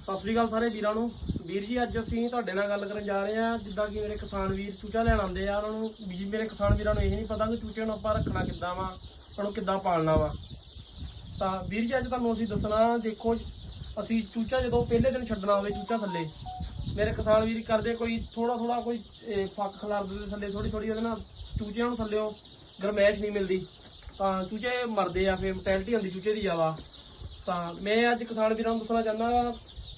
ਸਤਿ ਸ੍ਰੀ ਅਕਾਲ ਸਾਰੇ ਵੀਰਾਂ ਨੂੰ। ਵੀਰ ਜੀ, ਅੱਜ ਅਸੀਂ ਤੁਹਾਡੇ ਨਾਲ ਗੱਲ ਕਰਨ ਜਾ ਰਹੇ ਹਾਂ, ਜਿੱਦਾਂ ਕਿ ਮੇਰੇ ਕਿਸਾਨ ਵੀਰ ਚੂਚਾ ਲੈਣ ਆਉਂਦੇ ਆ, ਉਹਨਾਂ ਨੂੰ ਵੀ ਮੇਰੇ ਕਿਸਾਨ ਵੀਰਾਂ ਨੂੰ ਇਹ ਨਹੀਂ ਪਤਾ ਕਿ ਚੂਚੇ ਨੂੰ ਆਪਾਂ ਰੱਖਣਾ ਕਿੱਦਾਂ ਵਾ, ਉਹਨੂੰ ਕਿੱਦਾਂ ਪਾਲਣਾ ਵਾ। ਤਾਂ ਵੀਰ ਜੀ, ਅੱਜ ਤੁਹਾਨੂੰ ਅਸੀਂ ਦੱਸਣਾ, ਦੇਖੋ ਅਸੀਂ ਚੂਚਾ ਜਦੋਂ ਪਹਿਲੇ ਦਿਨ ਛੱਡਣਾ ਹੋਵੇ ਚੂਚਾ ਥੱਲੇ, ਮੇਰੇ ਕਿਸਾਨ ਵੀਰ ਕਰਦੇ ਕੋਈ ਥੋੜਾ ਥੋੜਾ ਕੋਈ ਫੱਕ ਖਲਾਰਦੇ ਦੇ ਥੱਲੇ ਥੋੜੀ ਥੋੜੀ ਉਹਦੇ ਨਾਲ ਚੂਚਿਆਂ ਨੂੰ ਥੱਲਿਓ ਗਰਮੈਸ਼ ਨਹੀਂ ਮਿਲਦੀ। ਤਾਂ ਚੂਚੇ ਮਰਦੇ ਆ, ਫਿਰ ਮੋਰਟੈਲਿਟੀ ਹੁੰਦੀ ਚੂਚੇ ਦੀ ਜ਼ਿਆਦਾ। ਤਾਂ ਮੈਂ ਅੱਜ ਕਿਸਾਨ ਵੀਰਾਂ ਨੂੰ ਦੱਸਣਾ ਚਾਹੁੰਦਾ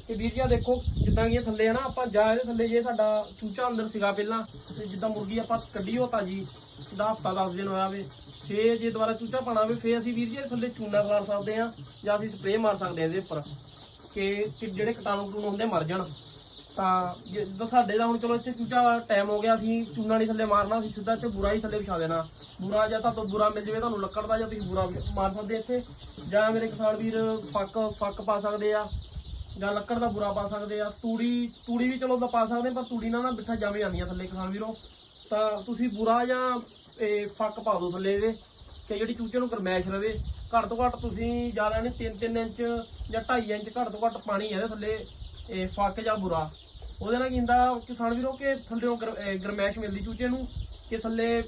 ਕਿ ਵੀਰ ਜੀ ਦੇਖੋ, ਜਿੱਦਾਂ ਕਿ ਇਹ ਥੱਲੇ ਆ ਨਾ, ਆਪਾਂ ਜਾ ਇਹਦੇ ਥੱਲੇ ਜੇ ਸਾਡਾ ਚੂਚਾ ਅੰਦਰ ਸੀਗਾ ਪਹਿਲਾਂ, ਤੇ ਜਿੱਦਾਂ ਮੁਰਗੀ ਆਪਾਂ ਕੱਢੀ ਹੋ ਤਾਜੀ ਦਾ ਹਫਤਾ 10 ਦਿਨ ਹੋਇਆ ਵੇ। ਫੇਰ ਜੇ ਦੁਬਾਰਾ ਚੂਚਾ ਪਾਣਾ ਹੋਵੇ ਫੇਰ ਅਸੀਂ ਵੀਰ ਜੀ ਥੱਲੇ ਚੂਨਾ ਖਲਾਰ ਸਕਦੇ ਆ ਜਾਂ ਅਸੀਂ ਸਪਰੇਅ ਮਾਰ ਸਕਦੇ ਆ ਇਹਦੇ ਉੱਪਰ, ਕਿ ਕਿ ਜਿਹੜੇ ਕੀਟਾਣੂ ਕਟੂਣ ਹੁੰਦੇ ਮਰ ਜਾਣ। ਤਾਂ ਜਿੱਦਾਂ ਸਾਡੇ ਦਾ ਹੁਣ ਚਲੋ ਇੱਥੇ ਚੂਚਾ ਟਾਈਮ ਹੋ ਗਿਆ, ਅਸੀਂ ਚੂਨਾ ਨਹੀਂ ਥੱਲੇ ਮਾਰਨਾ, ਅਸੀਂ ਸਿੱਧਾ ਇੱਥੇ ਬੁਰਾ ਹੀ ਥੱਲੇ ਵਿਛਾ ਦੇਣਾ। ਬੁਰਾ ਜਾਂ ਤਾਂ ਬੁਰਾ ਮਿਲ ਜਾਵੇ, ਤੁਹਾਨੂੰ ਲੱਕੜ ਦਾ ਜਾਂ ਤੁਸੀਂ ਬੁਰਾ ਵੀ ਮਾਰ ਸਕਦੇ ਇੱਥੇ। ਜਾਂ ਮੇਰੇ ਕਿਸਾਨ ਵੀਰ ਫੱਕ ਫੱਕ ਪਾ ਸਕਦੇ ਆ। ਜਾਂ ਲੱਕੜ ਦਾ ਬੁਰਾ ਪਾ ਸਕਦੇ ਆ, ਤੂੜੀ ਤੂੜੀ ਵੀ ਚਲੋ ਤਾਂ ਪਾ ਸਕਦੇ ਪਰ ਤੂੜੀ ਨਾਲ ਨਾ ਬਿੱਠਾ ਜਾਵੇਂ ਜਾਂਦੀਆਂ ਥੱਲੇ ਕਿਸਾਨ ਵੀਰੋ। ਤਾਂ ਤੁਸੀਂ ਬੁਰਾ ਜਾਂ, ਇਹ, ਫੱਕ ਪਾ ਦਿਓ ਥੱਲੇ ਇਹਦੇ, ਕਿ ਜਿਹੜੀ ਚੂਚੇ ਨੂੰ ਗਰਮੈਸ਼ ਰਵੇ। ਘੱਟ ਤੋਂ ਘੱਟ ਤੁਸੀਂ ਜ਼ਿਆਦਾ ਨਹੀਂ 3-3 ਇੰਚ ਜਾਂ 2.5 ਇੰਚ ਘੱਟ ਤੋਂ ਘੱਟ ਪਾਣੀ ਇਹਦੇ ਥੱਲੇ, ਇਹ, ਫੱਕ ਜਾਂ ਬੁਰਾ। ਉਹਦੇ ਨਾਲ ਕੀ ਹੁੰਦਾ ਕਿਸਾਨ ਵੀਰੋ, ਕਿ ਥੱਲੇੋਂ ਗਰ- ਇਹ, ਗਰਮੈਸ਼ ਮਿਲਦੀ ਚੂਚੇ ਨੂੰ, ਕਿ ਥੱਲੇ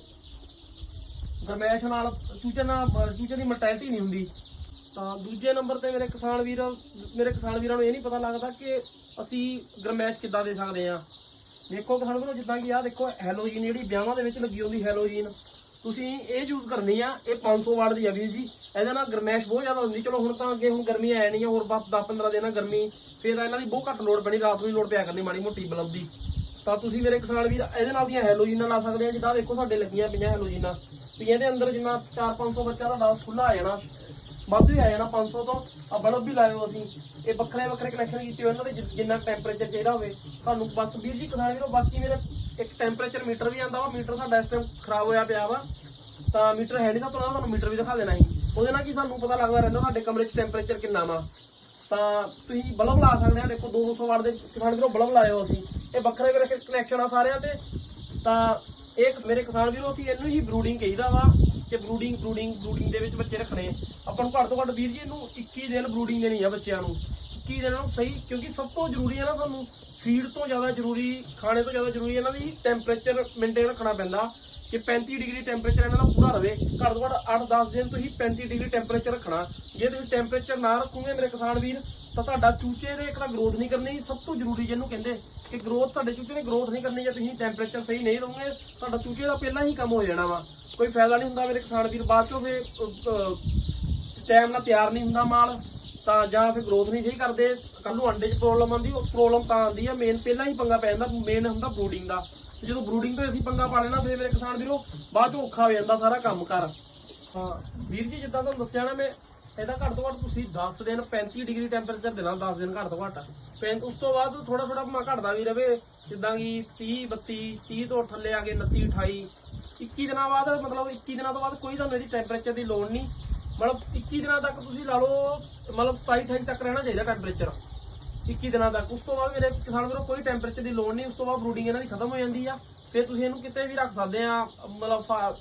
ਗਰਮੈਸ਼ ਨਾਲ, ਚੂਚੇ ਨਾਲ, ਚੂਚੇ ਦੀ ਮੋਰਟੈਲਿਟੀ ਨਹੀਂ ਹੁੰਦੀ। ਤਾਂ ਦੂਜੇ ਨੰਬਰ ਤੇ ਮੇਰੇ ਕਿਸਾਨ ਵੀਰ, ਮੇਰੇ ਕਿਸਾਨ ਵੀਰਾਂ ਨੂੰ ਇਹ ਨਹੀਂ ਪਤਾ ਲੱਗਦਾ ਕਿ ਅਸੀਂ ਗਰਮੈਸ਼ ਕਿੱਦਾਂ ਦੇ ਸਕਦੇ ਆ ਦੇਖੋ ਕਿਸਾਨ ਵੀਰੋ, ਜਿੱਦਾਂ ਕਿ ਆਹ ਦੇਖੋ, ਹੈਲੋਜੀਨ ਜਿਹੜੀ ਵਿਆਹਾਂ ਦੇ ਵਿੱਚ ਲੱਗੀ ਹੁੰਦੀ ਹੈਲੋਜੀਨ। ਤੁਸੀਂ ਇਹ ਯੂਜ਼ ਕਰਨੀ ਆ, ਇਹ 500 ਵਾਟ ਦੀ ਆ ਵੀਰ ਜੀ। ਇਹਦੇ ਨਾਲ ਗਰਮੈਸ਼ ਬਹੁਤ ਜ਼ਿਆਦਾ ਹੁੰਦੀ। ਚਲੋ ਹੁਣ ਤਾਂ ਅੱਗੇ ਹੁਣ ਗਰਮੀ ਆਇਆ ਨਹੀਂ ਆ, ਹੋਰ ਬਸ 10-15 ਦਿਨ ਆ ਗਰਮੀ। ਫਿਰ ਇਹਨਾਂ ਦੀ ਬਹੁਤ ਘੱਟ ਲੋੜ ਪੈਣੀ, ਰਾਤ ਨੂੰ ਹੀ ਲੋਡ ਪਿਆ ਕਰਨੀ ਮਾੜੀ ਮੋਟੀ ਬਲਬ ਦੀ। ਤਾਂ ਤੁਸੀਂ ਮੇਰੇ ਕਿਸਾਨ ਵੀਰ, ਇਹਦੇ ਨਾਲ ਦੀਆਂ ਹੈਲੋਜੀਨਾਂ ਲਾ ਸਕਦੇ ਆ, ਜਿੱਦਾਂ ਦੇਖੋ ਸਾਡੇ ਲੱਗੀਆਂ ਪਈਆਂ ਹੈਲੋਜੀਨਾਂ। ਵੀ ਇਹਦੇ ਅੰਦਰ ਜਿੰਨਾ 4-500 ਬੱਚਾ ਦਾ ਤੁਹਾਡਾ ਖੁੱਲਾ ਆ ਜਾਣਾ। ਵੱਧ ਵੀ ਆ ਜਾਣਾ 500 ਤੋਂ। ਆ ਬਲਬ ਵੀ ਲਾਇਓ ਅਸੀਂ। ਇਹ ਵੱਖਰੇ ਵੱਖਰੇ ਕਨੈਕਸ਼ਨ ਕੀਤੇ ਹੋਏ ਇਹਨਾਂ ਦੇ, ਜਿ- ਜਿੰਨਾ ਟੈਂਪਰੇਚਰ ਚਾਹੀਦਾ ਹੋਵੇ। ਤੁਹਾਨੂੰ ਬਸ ਵੀਰ ਜੀ ਕਿਸਾਨ ਵੀਰੋ ਬਾਕੀ ਮੇਰੇ ਇੱਕ ਟੈਂਪਰੇਚਰ ਮੀਟਰ ਵੀ ਆਂਦਾ ਵਾ ਮੀਟਰ ਸਾਡਾ ਇਸ ਟਾਈਮ ਖਰਾਬ ਹੋਇਆ ਪਿਆ ਵਾ। ਤਾਂ ਮੀਟਰ ਹੈ ਨਹੀਂ ਤਾਂ ਤੁਹਾਨੂੰ ਤੁਹਾਨੂੰ ਮੀਟਰ ਵੀ ਦਿਖਾ ਦੇਣਾ ਸੀ। ਉਹਦੇ ਨਾਲ ਕੀ ਸਾਨੂੰ ਪਤਾ ਲੱਗਦਾ ਰਹਿੰਦਾ ਸਾਡੇ ਕਮਰੇ 'ਚ ਟੈਂਪਰੇਚਰ ਕਿੰਨਾ ਵਾ। ਤਾਂ ਤੁਸੀਂ ਬਲਬ ਲਾ ਸਕਦੇ ਆ, ਦੇਖੋ 200 ਵਾਟ ਦੇ ਕਿਸਾਨ ਵੀਰੋ ਬਲਬ ਲਾਇਓ ਅਸੀਂ। ਇਹ ਵੱਖਰੇ ਵੱਖਰੇ ਕਨੈਕਸ਼ਨ ਆ ਸਾਰਿਆਂ ਤੇ। ਤਾਂ ਇਹ ਮੇਰੇ ਕਿਸਾਨ ਵੀਰੋ ਅਸੀਂ ਇਹਨੂੰ ਹੀ ਬਰੂਡਿੰਗ ਕਹੀਦਾ ਵਾ। ਕਿ ਬਰੂਡਿੰਗ ਬਰੂਡਿੰਗ ਬਰੂਡਿੰਗ ਦੇ ਵਿੱਚ ਬੱਚੇ ਰੱਖਣੇ ਆਪਾਂ ਨੂੰ ਘੱਟ ਤੋਂ ਘੱਟ ਵੀਰ ਜੀ, ਇਹਨੂੰ 21 ਦਿਨ ਬਰੂਡਿੰਗ ਦੇਣੀ ਆ ਬੱਚਿਆਂ ਨੂੰ। 21 ਦਿਨ ਨੂੰ ਸਹੀ, ਕਿਉਂਕਿ ਸਭ ਤੋਂ ਜ਼ਰੂਰੀ ਹੈ ਨਾ ਤੁਹਾਨੂੰ ਫੀਡ ਤੋਂ ਜ਼ਿਆਦਾ ਜ਼ਰੂਰੀ, ਖਾਣੇ ਤੋਂ ਜ਼ਿਆਦਾ ਜ਼ਰੂਰੀ ਇਹਨਾਂ ਦੀ ਟੈਂਪਰੇਚਰ ਮੇਨਟੇਨ ਰੱਖਣਾ ਪੈਂਦਾ ਕਿ 35 ਡਿਗਰੀ ਟੈਂਪਰੇਚਰ ਇਹਨਾਂ ਦਾ ਪੂਰਾ ਰਵੇ। ਘੱਟ ਤੋਂ ਘੱਟ 8-10 ਦਿਨ ਤੁਸੀਂ 35 ਡਿਗਰੀ ਟੈਂਪਰੇਚਰ ਰੱਖਣਾ। ਜੇ ਤੁਸੀਂ ਟੈਂਪਰੇਚਰ ਨਾ ਰੱਖੋਗੇ ਮੇਰੇ ਕਿਸਾਨ ਵੀਰ, ਤਾਂ ਤੁਹਾਡਾ ਚੂਚੇ ਨੇ ਇੱਕ ਤਾਂ ਗਰੋਥ ਨਹੀਂ ਕਰਨੀ, ਸਭ ਤੋਂ ਜ਼ਰੂਰੀ ਜਿਹਨੂੰ ਕਹਿੰਦੇ ਕਿ ਗਰੋਥ ਤੁਹਾਡੇ ਚੂਚੇ ਨੇ ਗਰੋਥ ਨਹੀਂ ਕਰਨੀ ਜੇ ਤੁਸੀਂ ਟੈਂਪਰੇਚਰ ਸਹੀ ਨਹੀਂ ਰਹੋਗੇ ਤੁਹਾਡਾ ਚੂਚੇ ਦਾ ਪਹਿਲਾਂ ਹੀ ਕੰਮ ਹੋ ਜਾਣਾ ਵਾ। ਕੋਈ ਫਾਇਦਾ ਨਹੀਂ ਹੁੰਦਾ ਮੇਰੇ ਕਿਸਾਨ ਵੀਰ, ਬਾਅਦ ਚੋਂ ਫੇ ਟਾਈਮ ਨਾਲ ਤਿਆਰ ਨਹੀਂ ਹੁੰਦਾ ਮਾਲ, ਤਾਂ ਜਾਂ ਫਿਰ ਗਰੋਥ ਨਹੀਂ ਸਹੀ ਕਰਦੇ ਕੱਲ ਨੂੰ ਅੰਡੇ 'ਚ ਪ੍ਰੋਬਲਮ ਆਉਂਦੀ, ਉਹ ਪ੍ਰੋਬਲਮ ਤਾਂ ਆਉਂਦੀ ਆ ਮੇਨ ਪਹਿਲਾਂ ਹੀ ਪੰਗਾ ਪੈ ਜਾਂਦਾ ਮੇਨ ਹੁੰਦਾ ਬਰੂਡਿੰਗ ਦਾ। ਜਦੋਂ ਬਰੂਡਿੰਗ ਤੋਂ ਅਸੀਂ ਪੰਗਾ ਪਾ ਲੈਣਾ, ਫਿਰ ਮੇਰੇ ਕਿਸਾਨ ਵੀਰੋ, ਬਾਅਦ ਚੋਂ ਔਖਾ ਹੋ ਜਾਂਦਾ ਸਾਰਾ ਕੰਮ ਕਰ ਹਾਂ, ਵੀਰ ਜੀ, ਜਿੱਦਾਂ ਤੁਹਾਨੂੰ ਦੱਸਿਆ ਨਾ ਮੈਂ, ਇਹਦਾ ਘੱਟ ਤੋਂ ਘੱਟ ਤੁਸੀਂ 10 ਦਿਨ 35 ਡਿਗਰੀ ਟੈਂਪਰੇਚਰ ਦੇਣਾ 10 ਦਿਨ ਘੱਟ ਤੋਂ ਘੱਟ। ਪੈਂ, ਉਸ ਤੋਂ ਬਾਅਦ ਥੋੜਾ ਥੋੜਾ ਮਾ ਘਟਦਾ ਵੀ ਰਵੇ, ਜਿੱਦਾਂ ਕਿ 30 32 30 ਤੋਂ ਥੱਲੇ ਆ ਕੇ 29 28 21 ਦਿਨਾਂ ਬਾਅਦ, ਮਤਲਬ 21 ਦਿਨਾਂ ਤੋਂ ਬਾਅਦ ਕੋਈ ਤੁਹਾਨੂੰ ਇਹਦੀ ਟੈਂਪਰੇਚਰ ਦੀ ਲੋੜ ਨਹੀਂ। ਮਤਲਬ 21 ਦਿਨਾਂ ਤੱਕ ਤੁਸੀਂ ਲਾ ਲਓ, ਮਤਲਬ 27 28 ਤੱਕ ਰਹਿਣਾ ਚਾਹੀਦਾ ਟੈਂਪਰੇਚਰ 21 ਦਿਨਾਂ ਤੱਕ। ਉਸ ਤੋਂ ਬਾਅਦ ਮੇਰੇ ਕਿਸਾਨ ਵੀਰੋ, ਕੋਈ ਟੈਂਪਰੇਚਰ ਦੀ ਲੋੜ ਨਹੀਂ, ਉਸ ਤੋਂ ਬਾਅਦ ਬਰੂਡਿੰਗ ਇਹਨਾਂ ਦੀ ਖਤਮ ਹੋ ਜਾਂਦੀ ਆ। ਫਿਰ ਤੁਸੀਂ ਇਹਨੂੰ ਕਿਤੇ ਵੀ ਰੱਖ ਸਕਦੇ ਆ, ਮਤਲਬ ਫਾ-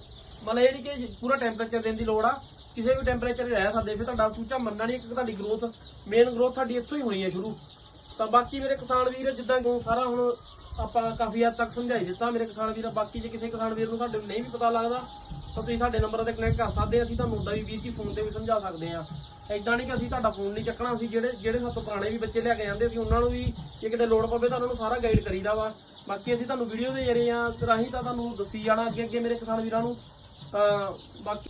ਮਤਲਬ ਇਹ ਨਹੀਂ ਕਿ ਪੂਰਾ ਟੈਂਪਰੇਚਰ ਦੇਣ ਦੀ ਲੋੜ ਆ। ਕਿਸੇ ਵੀ ਟੈਂਪਰੇਚਰ ਰਹਿ ਸਕਦੇ, ਫਿਰ ਤੁਹਾਡਾ ਚੂਚਾ ਮੰਨਣਾ ਨਹੀਂ ਕਿ ਤੁਹਾਡੀ ਗਰੋਥ ਮੇਨ ਗਰੋਥ ਤੁਹਾਡੀ ਇੱਥੋਂ ਹੀ ਹੋਣੀ ਹੈ ਸ਼ੁਰੂ। ਤਾਂ ਬਾਕੀ ਮੇਰੇ ਕਿਸਾਨ ਵੀਰ, ਜਿੱਦਾਂ ਕਿ ਸਾਰਾ ਹੁਣ ਆਪਾਂ ਕਾਫੀ ਹੱਦ ਤੱਕ ਸਮਝਾਈ ਦਿੱਤਾ। ਮੇਰੇ ਕਿਸਾਨ ਵੀਰ, ਬਾਕੀ ਜੇ ਕਿਸੇ ਕਿਸਾਨ ਵੀਰ ਨੂੰ ਸਾਡੇ ਨਹੀਂ ਵੀ ਪਤਾ ਲੱਗਦਾ, ਤਾਂ ਤੁਸੀਂ ਸਾਡੇ ਨੰਬਰ ਤੇ ਕਨੈਕਟ ਕਰ ਸਕਦੇ ਆ। ਅਸੀਂ ਤੁਹਾਨੂੰ ਉਦਾਂ ਵੀ ਵੀਰ ਜੀ ਫੋਨ ਤੇ ਵੀ ਸਮਝਾ ਸਕਦੇ ਆ। ਐਦਾਂ ਨਹੀਂ ਕਿ ਅਸੀਂ ਤੁਹਾਡਾ ਫੋਨ ਨਹੀਂ ਚੱਕਣਾ, ਅਸੀਂ ਜਿਹੜੇ ਜਿਹੜੇ ਸਾਡੇ ਤੋਂ ਪੁਰਾਣੇ ਵੀ ਬੱਚੇ ਲੈ ਕੇ ਜਾਂਦੇ ਸੀ, ਉਹਨਾਂ ਨੂੰ ਵੀ ਜੇ ਕਿਤੇ ਲੋੜ ਪਵੇ ਤਾਂ ਉਹਨਾਂ ਨੂੰ ਸਾਰਾ ਗਾਈਡ ਕਰੀਦਾ ਵਾ। ਬਾਕੀ ਅਸੀਂ ਤੁਹਾਨੂੰ ਵੀਡੀਓ ਦੇ ਜਰੀਏ ਆ ਰਾਹੀਂ ਤਾਂ ਤੁਹਾਨੂੰ ਦੱਸੀ ਜਾਣਾ ਅੱਗੇ ਅੱਗੇ ਮੇਰੇ ਕਿਸਾਨ ਵੀਰਾਂ ਨੂੰ। ਬਾਕੀ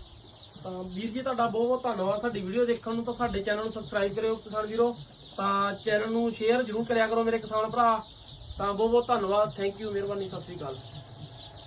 ਵੀਰ ਜੀ, ਤੁਹਾਡਾ ਬਹੁਤ ਬਹੁਤ ਧੰਨਵਾਦ ਸਾਡੀ ਵੀਡੀਓ ਦੇਖਣ ਨੂੰ, ਤਾਂ ਸਾਡੇ ਚੈਨਲ ਨੂੰ ਸਬਸਕ੍ਰਾਈਬ ਕਰਿਓ ਕਿਸਾਨ ਵੀਰੋ। ਤਾਂ ਚੈਨਲ ਨੂੰ ਸ਼ੇਅਰ ਜ਼ਰੂਰ ਕਰਿਆ ਕਰੋ ਮੇਰੇ ਕਿਸਾਨ ਭਰਾ। ਤਾਂ ਬਹੁਤ ਬਹੁਤ ਧੰਨਵਾਦ ਥੈਂਕ ਯੂ ਮਿਹਰਬਾਨੀ ਸਤਿ ਸ੍ਰੀ ਅਕਾਲ।